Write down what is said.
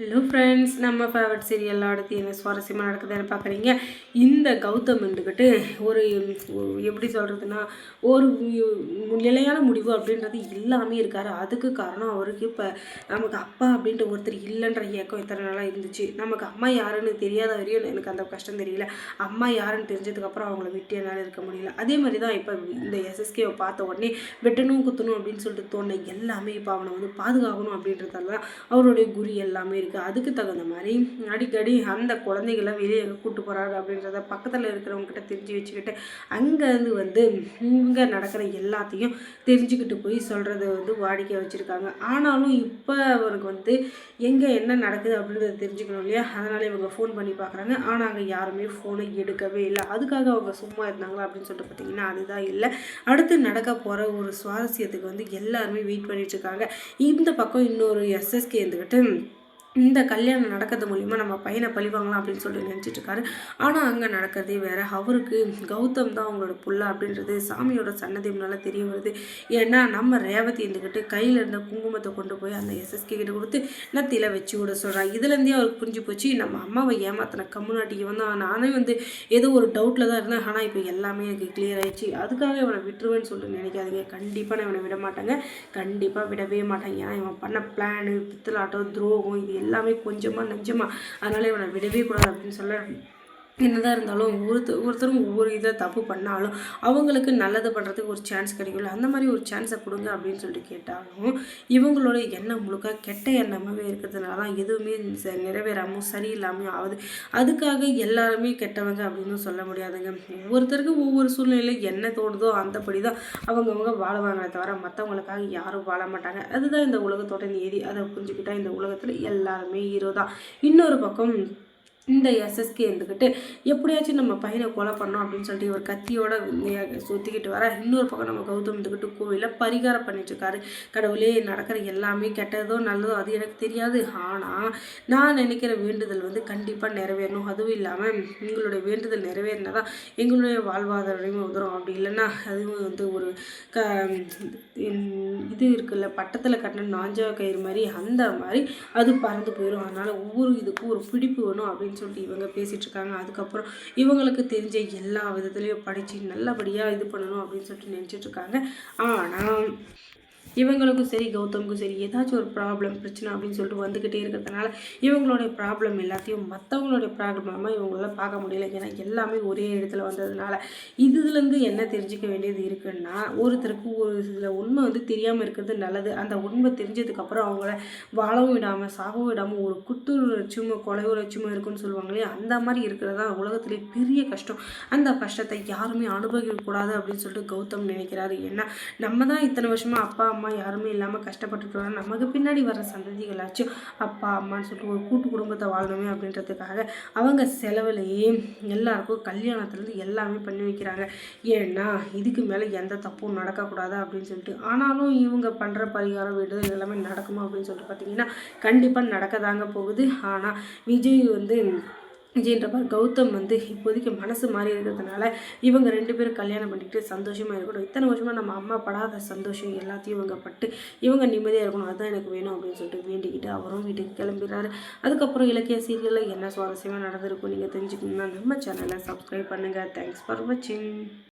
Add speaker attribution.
Speaker 1: Hello friends நம்ம favourite serial அடுத்து என்ன சுவாரஸ்யமாக நடக்குதுன்னு பார்க்குறீங்க. இந்த கௌதம் வந்துக்கிட்டு ஒரு எப்படி சொல்கிறதுனா ஒரு நிலையான முடிவு அப்படின்றது இல்லாமல் இருக்கார். அதுக்கு காரணம் அவருக்கு இப்போ நமக்கு அப்பா அப்படின்ற ஒருத்தர் இல்லைன்ற ஏக்கம் இத்தனை நாளாக இருந்துச்சு. நமக்கு அம்மா யாருன்னு தெரியாத வரையும் எனக்கு அந்த கஷ்டம் தெரியல. அம்மா யாருன்னு தெரிஞ்சதுக்கப்புறம் அவங்கள விட்டு என்னால் இருக்க முடியல. அதே மாதிரி தான் இப்போ இந்த எஸ்எஸ்கேவை பார்த்த உடனே வெட்டணும் குத்தணும் அப்படின்னு சொல்லிட்டு தோண எல்லாமே இப்போ அவனை வந்து பாதுகாக்கணும் அப்படின்றதால தான் அவருடைய குறி எல்லாமே இருக்குது அதுக்கு தகுந்த மாதிரி அடிக்கடி அந்த குழந்தைகளை வெளியே கூப்பிட்டு போகிறாரு அப்படின்றத பக்கத்தில் இருக்கிறவங்ககிட்ட தெரிஞ்சு வச்சுக்கிட்டு அங்கேருந்து வந்து இங்கே நடக்கிற எல்லாத்தையும் தெரிஞ்சுக்கிட்டு போய் சொல்கிறத வந்து வாடிக்கை வச்சுருக்காங்க. ஆனாலும் இப்போ அவருக்கு வந்து எங்கே என்ன நடக்குது அப்படின்றத தெரிஞ்சுக்கணும் இல்லையா? அதனால் இவங்க ஃபோன் பண்ணி பார்க்குறாங்க. ஆனால் அங்கே யாருமே ஃபோனை எடுக்கவே இல்லை. அதுக்காக அவங்க சும்மா இருந்தாங்களா அப்படின்னு சொல்லிட்டு பார்த்தீங்கன்னா அதுதான் இல்லை. அடுத்து நடக்க போகிற ஒரு சுவாரஸ்யத்துக்கு வந்து எல்லாருமே வெயிட் பண்ணிட்டு இருக்காங்க. இந்த பக்கம் இன்னொரு எஸ்எஸ்கே இருந்துக்கிட்டு இந்த கல்யாணம் நடக்கிறது மூலிமா நம்ம பையனை பழிவாங்கலாம் அப்படின்னு சொல்லிட்டு நினச்சிட்டு இருக்காரு ஆனால் அங்கே நடக்கிறதே வேறு. அவருக்கு கௌதம் தான் அவங்களோட புள்ள அப்படின்றது சாமியோட சன்னதி முன்னால் தெரிய வருது. ஏன்னா நம்ம ரேவதி இருந்துக்கிட்டு கையில் இருந்த குங்குமத்தை கொண்டு போய் அந்த எஸ்எஸ்கே கிட்ட கொடுத்து நத்தியில் வச்சு விட சொல்கிறான் இதுலேருந்தே அவருக்கு புரிஞ்சு போச்சு. நம்ம அம்மாவை ஏமாத்தின கம்முனாட்டிக்கு வந்து நானே வந்து ஏதோ ஒரு டவுட்டில் தான் இருந்தேன். ஆனால் இப்போ எல்லாமே எனக்கு கிளியர் ஆயிடுச்சு. அதுக்காக இவனை விட்டுருவேன்னு சொல்லிட்டு நினைக்காதீங்க. கண்டிப்பாக நான் இவனை விட மாட்டேங்க. கண்டிப்பாக விடவே மாட்டாங்க ஏன்னா இவன் பண்ண பிளானு பித்தலாட்டம் துரோகம் இது எல்லாமே கொஞ்சமாக நஞ்சமாக அதனால் இவனை விடவே கூடாது அப்படின்னு சொல்ல என்னதான் இருந்தாலும் ஒருத்தர் ஒருத்தரும் ஒவ்வொரு இதை தப்பு பண்ணாலும் அவங்களுக்கு நல்லது பண்ணுறதுக்கு ஒரு சான்ஸ் கிடைக்கும்ல. அந்த மாதிரி ஒரு சான்ஸை கொடுங்க அப்படின்னு சொல்லிட்டு கேட்டாலும் இவங்களோட எண்ணம் முழுக்க கெட்ட எண்ணமாகவே இருக்கிறதுனால தான் எதுவுமே ச- நிறைவேறாமல் சரியில்லாமல் ஆகுது. அதுக்காக எல்லாருமே கெட்டவங்க அப்படின்னு சொல்ல முடியாதுங்க. ஒவ்வொருத்தருக்கும் ஒவ்வொரு சூழ்நிலையில் என்ன தோணுதோ அந்தபடி தான் அவங்கவுங்க வாழ்வாங்களே தவிர மற்றவங்களுக்காக யாரும் வாழ மாட்டாங்க. அதுதான் இந்த உலகத்தோட நீதி. அதை புரிஞ்சுக்கிட்டால் இந்த உலகத்தில் எல்லாருமே ஹீரோ தான் இன்னொரு பக்கம் இந்த எஸ்எஸ்கே இருந்துக்கிட்டு எப்படியாச்சும் நம்ம பையனை கொலை பண்ணோம் அப்படின்னு சொல்லிட்டு இவர் கத்தியோட சுற்றிக்கிட்டு வர இன்னொரு பக்கம் நம்ம கௌதம் இருந்துக்கிட்டு கோவிலில் பரிகாரம் பண்ணிட்டுருக்காரு கடவுளே நடக்கிற எல்லாமே கெட்டதோ நல்லதோ அது எனக்கு தெரியாது. ஆனால் நான் நினைக்கிற வேண்டுதல் வந்து கண்டிப்பாக நிறைவேறணும். அதுவும் இல்லாமல் எங்களுடைய வேண்டுதல் நிறைவேறினா தான் எங்களுடைய வாழ்வாதாரமே வந்துடும் அப்படி இல்லைன்னா அதுவும் வந்து ஒரு க இது இருக்குல்ல பட்டத்தில் கட்டின நாஞ்சா கயிறு மாதிரி அந்த மாதிரி அது பறந்து போயிடும் அதனால் ஒவ்வொரு இதுக்கும் ஒரு பிடிப்பு வேணும் அப்படின்னு சொல்லிட்டு இவங்க பேசிகிட்டு இருக்காங்க. அதுக்கப்புறம் இவங்களுக்கு தெரிஞ்ச எல்லா விதத்துலேயும் படித்து நல்லபடியாக இது பண்ணணும் அப்படின்னு சொல்லிட்டு நினச்சிட்ருக்காங்க ஆனால் இவங்களுக்கும் சரி கௌதமுக்கும் சரி ஏதாச்சும் ஒரு ப்ராப்ளம் பிரச்சனை அப்படின்னு சொல்லிட்டு வந்துக்கிட்டே இருக்கிறதுனால இவங்களுடைய ப்ராப்ளம் எல்லாத்தையும் மற்றவங்களுடைய ப்ராப்ளமாக இவங்களால பார்க்க முடியல. ஏன்னா எல்லாமே ஒரே இடத்துல வந்ததுனால இதுலேருந்து என்ன தெரிஞ்சுக்க வேண்டியது இருக்குன்னா ஒருத்தருக்கு ஒரு சில உண்மை வந்து தெரியாமல் இருக்கிறது நல்லது. அந்த உண்மை தெரிஞ்சதுக்கப்புறம் அவங்கள வாழவும் விடாமல் சாகவும் விடாமல் ஒரு குத்து கொலை உணர்ச்சியும் இருக்குன்னு சொல்லுவாங்களே அந்த மாதிரி இருக்கிறது தான் பெரிய கஷ்டம். அந்த கஷ்டத்தை யாருமே அனுபவிக்கக்கூடாது அப்படின்னு சொல்லிட்டு கௌதம் நினைக்கிறாரு. ஏன்னா நம்ம தான் இத்தனை வருஷமாக அப்பா அம்மா அம்மா யாருமே இல்லாமல் கஷ்டப்பட்டுட்டு வரோம் நமக்கு பின்னாடி வர சந்ததிகளாச்சும் அப்பா அம்மான்னு சொல்லிட்டு ஒரு கூட்டு குடும்பத்தை வாழணுமே அப்படின்றதுக்காக அவங்க செலவுலையே எல்லாருக்கும் கல்யாணத்துலேருந்து எல்லாமே பண்ணி வைக்கிறாங்க. ஏன்னா இதுக்கு மேலே எந்த தப்பும் நடக்கக்கூடாது அப்படின்னு சொல்லிட்டு. ஆனாலும் இவங்க பண்ணுற பரிகாரம் வீடு எல்லாமே நடக்குமா அப்படின்னு சொல்லிட்டு பார்த்தீங்கன்னா கண்டிப்பாக நடக்க தாங்க போகுது. ஆனால் விஜய் வந்து விஜய்ன்றப்ப கௌதம் வந்து இப்போதைக்கு மனசு மாறி இருக்கிறதுனால இவங்க ரெண்டு பேரும் கல்யாணம் பண்ணிக்கிட்டு சந்தோஷமாக இருக்கணும். இத்தனை வருஷமாக நம்ம அம்மா படாத சந்தோஷம் எல்லாத்தையும் இவங்க பட்டு இவங்க நிம்மதியாக இருக்கணும். அதுதான் எனக்கு வேணும் அப்படின்னு சொல்லிட்டு வேண்டிக்கிட்டு அவரும் வீட்டுக்கு கிளம்பிடுறாரு. அதுக்கப்புறம் இலக்கிய சீரியலில் என்ன சுவாரஸ்யமாக நடந்திருக்கும் நீங்கள் தெரிஞ்சுக்கணும்னா நம்ம சேனலை சப்ஸ்கிரைப் பண்ணுங்கள் தேங்க்ஸ் ஃபார் வாட்சிங்